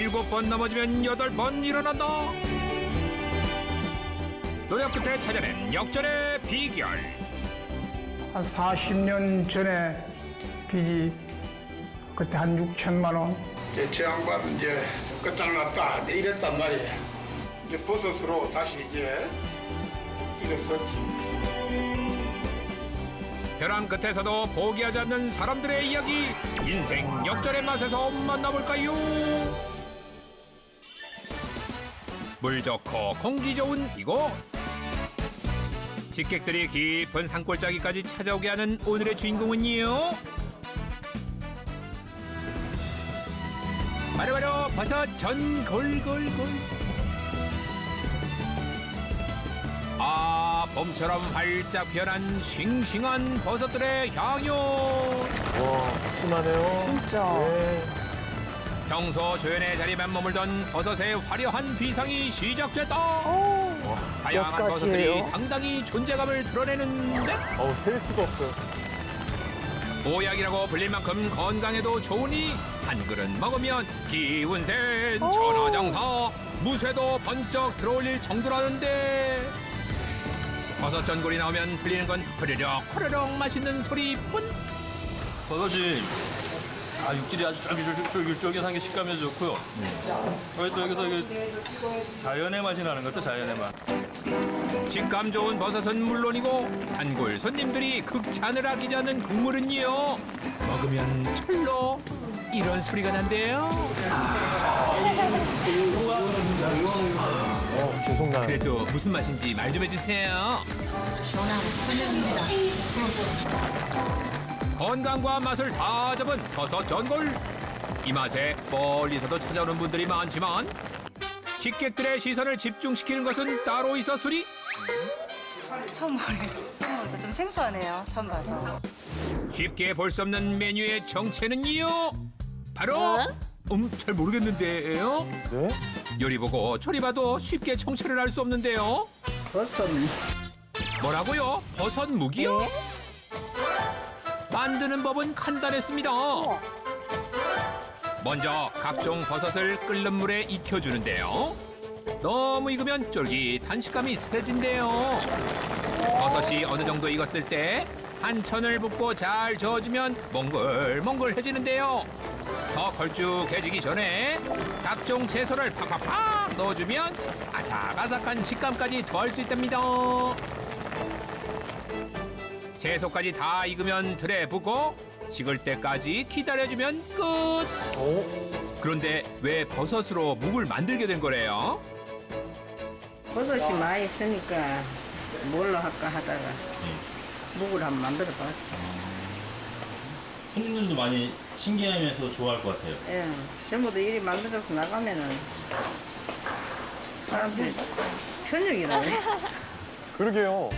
일곱 번 넘어지면 여덟 번 일어난다. 노력 끝에 찾아낸 역전의 비결. 한 40년 전에 빚이 그때 한 6천만 원. 이제 제 양반 이제 끝장났다 이제 이랬단 말이에요. 이제 버섯으로 다시 이제 일었었지. 벼랑 끝에서도 포기하지 않는 사람들의 이야기 인생 역전의 맛에서 만나볼까요? 물 좋고 공기 좋은 이곳 식객들이 깊은 산골짜기까지 찾아오게 하는 오늘의 주인공은요 바로 바로 버섯 전골골골 아 봄처럼 활짝 변한 싱싱한 버섯들의 향연 와, 심하네요. 진짜. 네. 평소 조연의 자리만 머물던 버섯의 화려한 비상이 시작됐다 어, 다양한 몇 버섯들이 가지예요? 당당히 존재감을 드러내는데 어우, 셀 수가 없어요. 보약이라고 불릴 만큼 건강에도 좋으니 한 그릇 먹으면 기운 센 천하장사 무쇠도 번쩍 들어올릴 정도라는데 버섯 전골이 나오면 들리는 건 흐르륵 흐르륵 맛있는 소리뿐 버섯이 아 육질이 아주 쫄깃쫄깃쫄깃한 게 식감이 좋고요. 그리고 또 여기서 이게 자연의 맛이 나는 거죠, 자연의 맛. 식감 좋은 버섯은 물론이고 단골 손님들이 극찬을 아끼지 않는 국물은요 먹으면 철로 이런 소리가 난대요 어, 계속 나요. 그래도 무슨 맛인지 말 좀 해주세요 시원하고 끝내줍니다. 건강과 맛을 다 잡은 버섯 전골. 이 맛에 멀리서도 찾아오는 분들이 많지만 식객들의 시선을 집중시키는 것은 따로 있었으니 처음 보네. 처음 보니까 좀 생소하네요. 처음 봐서. 쉽게 볼 수 없는 메뉴의 정체는요 바로 음잘 모르겠는데요. 네? 요리 보고 조리 봐도 쉽게 정체를 알 수 없는데요. 버섯 뭐라고요? 버섯 무기요 만드는 법은 간단했습니다. 먼저 각종 버섯을 끓는 물에 익혀주는데요. 너무 익으면 쫄깃한 식감이 사라진대요. 버섯이 어느 정도 익었을 때 한천을 붓고 잘 저어주면 몽글몽글해지는데요. 더 걸쭉해지기 전에 각종 채소를 팍팍팍 넣어주면 아삭아삭한 식감까지 더할 수 있답니다 채소까지 다 익으면 틀에 붓고 식을 때까지 기다려주면 끝 어? 그런데 왜 버섯으로 묵을 만들게 된 거래요? 버섯이 많이 있으니까 뭘로 할까 하다가 묵을 한번 만들어 봤지. 손님들도 많이 신기해하면서 좋아할 것 같아요. 예. 전부 다 일이 만들어서 나가면은 사람들이 편육이라네. 그러게요.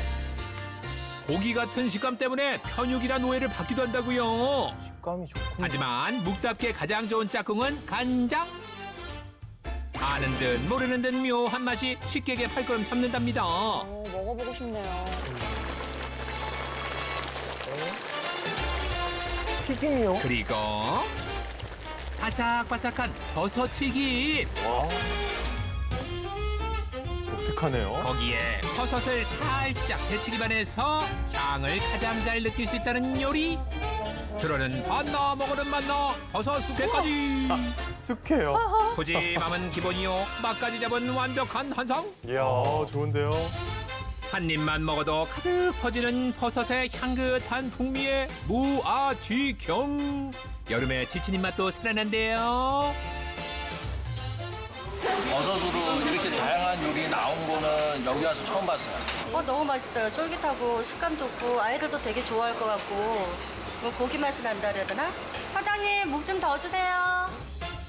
고기 같은 식감 때문에 편육이란 오해를 받기도 한다고요 식감이 좋군요. 하지만 묵답게 가장 좋은 짝꿍은 간장 아는 듯 모르는 듯 묘한 맛이 식객의 발걸음 잡는답니다 어, 먹어보고 싶네요. 튀김이요? 그리고 바삭바삭한 버섯 튀김 와. 독특하네요. 거기에 버섯을 살짝 데치기만 해서 향을 가장 잘 느낄 수 있다는 요리. 들어는 반나 먹어는 만나 버섯 숙회까지. 쑥해요. 푸짐함은 기본이요. 맛까지 잡은 완벽한 한상 이야, 좋은데요. 한 입만 먹어도 가득 퍼지는 버섯의 향긋한 풍미에 무아쥐경. 여름에 지친 입맛도 살아난대요 버섯으로 이렇게 다양한 요리 나온 거는 여기 와서 처음 봤어요. 어, 너무 맛있어요. 쫄깃하고 식감 좋고 아이들도 되게 좋아할 것 같고 뭐 고기 맛이 난다 그래야 되나? 사장님 묵 좀 더 주세요.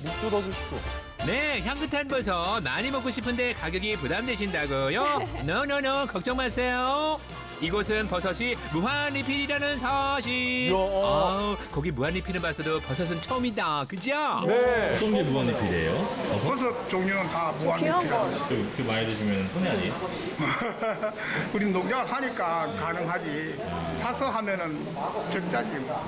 묵 뜯어주시고. 네 향긋한 버섯 많이 먹고 싶은데 가격이 부담되신다고요? 노노노 걱정 마세요 이곳은 버섯이 무한리필이라는 사실 이야. 아우 고기 무한리필은 봤어도 버섯은 처음이다 그죠? 네. 어떤 게 무한리필이에요? 버섯 종류는 다 무한리필이야. 이렇게 많이 드시면 손해 아니에요? 우리 농장을 하니까 가능하지. 사서 하면은 적자지. 뭐.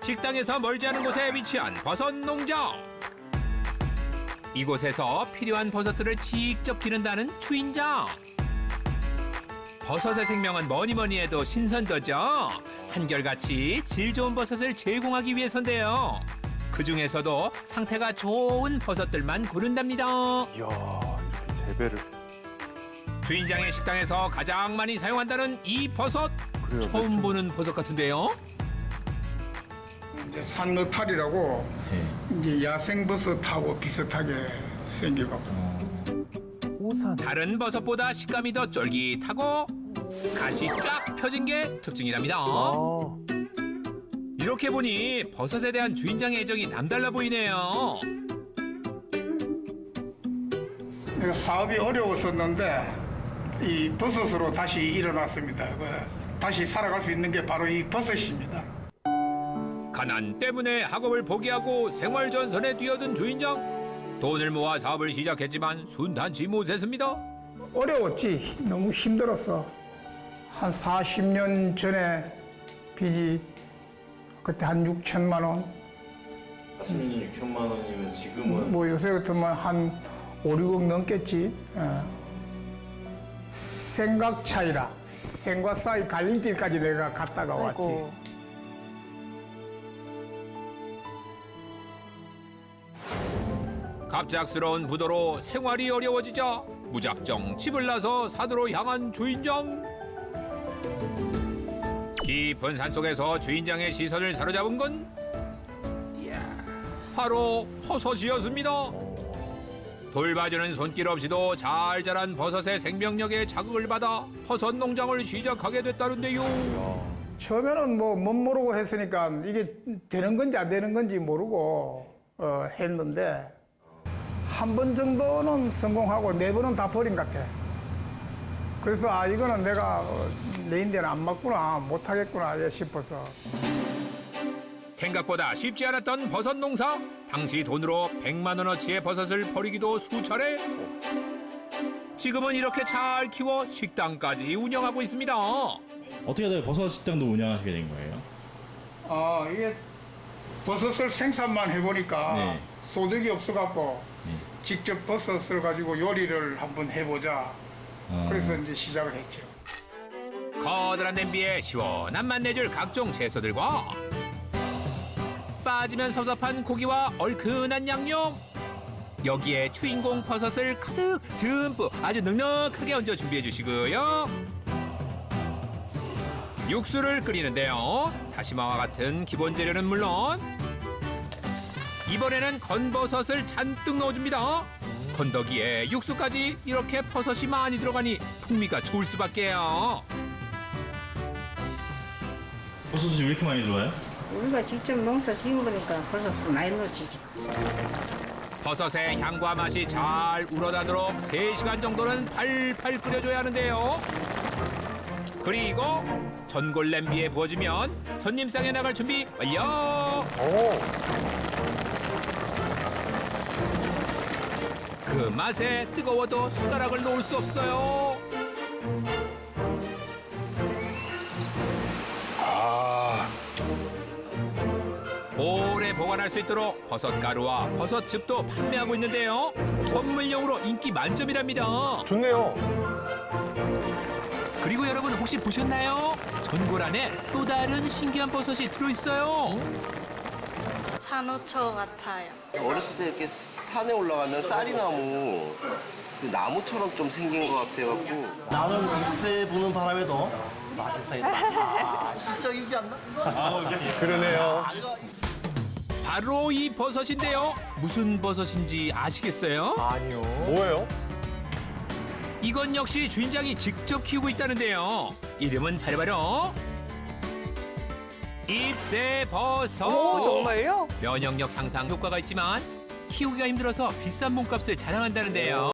식당에서 멀지 않은 곳에 위치한 버섯 농장 이곳에서 필요한 버섯들을 직접 기른다는 주인장. 버섯의 생명은 뭐니 뭐니 해도 신선도죠. 한결같이 질 좋은 버섯을 제공하기 위해서인데요. 그 중에서도 상태가 좋은 버섯들만 고른답니다. 이야, 이렇게 재배를. 주인장의 식당에서 가장 많이 사용한다는 이 버섯. 그래요, 처음 좀- 보는 버섯 같은데요. 이제 산느탈이라고 이제 야생버섯하고 비슷하게 생겨갖고 호산. 다른 버섯보다 식감이 더 쫄깃하고 가시 쫙 펴진 게 특징이랍니다. 아, 이렇게 보니 버섯에 대한 주인장의 애정이 남달라 보이네요. 내가 사업이 어려웠었는데 이 버섯으로 다시 일어났습니다. 그 다시 살아갈 수 있는 게 바로 이 버섯입니다. 가난 때문에 학업을 포기하고 생활 전선에 뛰어든 주인장. 돈을 모아 사업을 시작했지만 순탄치 못했습니다. 어려웠지. 너무 힘들었어. 한 40년 전에 빚이 그때 한 6천만 원. 40년이 6천만 원이면 지금은 뭐 요새 같으면 한 5, 6억 넘겠지. 예. 생각 차이라. 생과 사이 갈림길까지 내가 갔다가 왔지. 아이고. 갑작스러운 부도로 생활이 어려워지자 무작정 집을 나서 산으로 향한 주인장. 깊은 산속에서 주인장의 시선을 사로잡은 건 바로 버섯이었습니다. 돌봐주는 손길 없이도 잘 자란 버섯의 생명력에 자극을 받아 버섯 농장을 시작하게 됐다는데요. 처음에는 뭐 못 모르고 했으니까 이게 되는 건지 안 되는 건지 모르고 어, 했는데 한 번 정도는 성공하고 네 번은 다 버린 것 같아. 그래서 아 이거는 내가 어, 내 인대는 안 맞구나 못하겠구나 싶어서 생각보다 쉽지 않았던 버섯 농사. 당시 돈으로 100만 원어치의 버섯을 버리기도 수차례. 지금은 이렇게 잘 키워 식당까지 운영하고 있습니다. 어떻게 돼 버섯 식당도 운영하시게 된 거예요? 아 이게 버섯을 생산만 해보니까 네. 소득이 없어갖고 직접 버섯을 가지고 요리를 한번 해보자. 그래서 이제 시작을 했죠. 커다란 냄비에 시원한 맛 내줄 각종 채소들과 빠지면 섭섭한 고기와 얼큰한 양념. 여기에 주인공 버섯을 가득 듬뿍 아주 넉넉하게 얹어 준비해 주시고요. 육수를 끓이는데요. 다시마와 같은 기본 재료는 물론 이번에는 건버섯을 잔뜩 넣어줍니다 건더기에 육수까지 이렇게 버섯이 많이 들어가니 풍미가 좋을 수밖에요 버섯이 왜 이렇게 많이 좋아요? 우리가 직접 농사 지은 거니까 버섯을 많이 넣지. 버섯의 향과 맛이 잘 우러나도록 3시간 정도는 팔팔 끓여줘야 하는데요. 그리고 전골 냄비에 부어주면 손님 상에 나갈 준비 완료! 오, 그 맛에 뜨거워도 숟가락을 놓을 수 없어요. 오래 보관할 수 있도록 버섯 가루와 버섯 즙도 판매하고 있는데요. 선물용으로 인기 만점이랍니다. 좋네요. 그리고 여러분 혹시 보셨나요? 전골 안에 또 다른 신기한 버섯이 들어있어요. 산호초 같아요. 어렸을 때 이렇게 산에 올라가면 쌀이나무 그 나무처럼 좀 생긴 것 같아갖고 나는 밑에 보는 바람에도 맛있어야겠다. 아, 실적이지 않나? 그러네요. 바로 이 버섯인데요. 무슨 버섯인지 아시겠어요? 아니요. 뭐예요? 이건 역시 주인장이 직접 키우고 있다는데요. 이름은 바로바로 잎새 버섯. 오, 정말요? 면역력 향상 효과가 있지만 키우기가 힘들어서 비싼 몸값을 자랑한다는데요.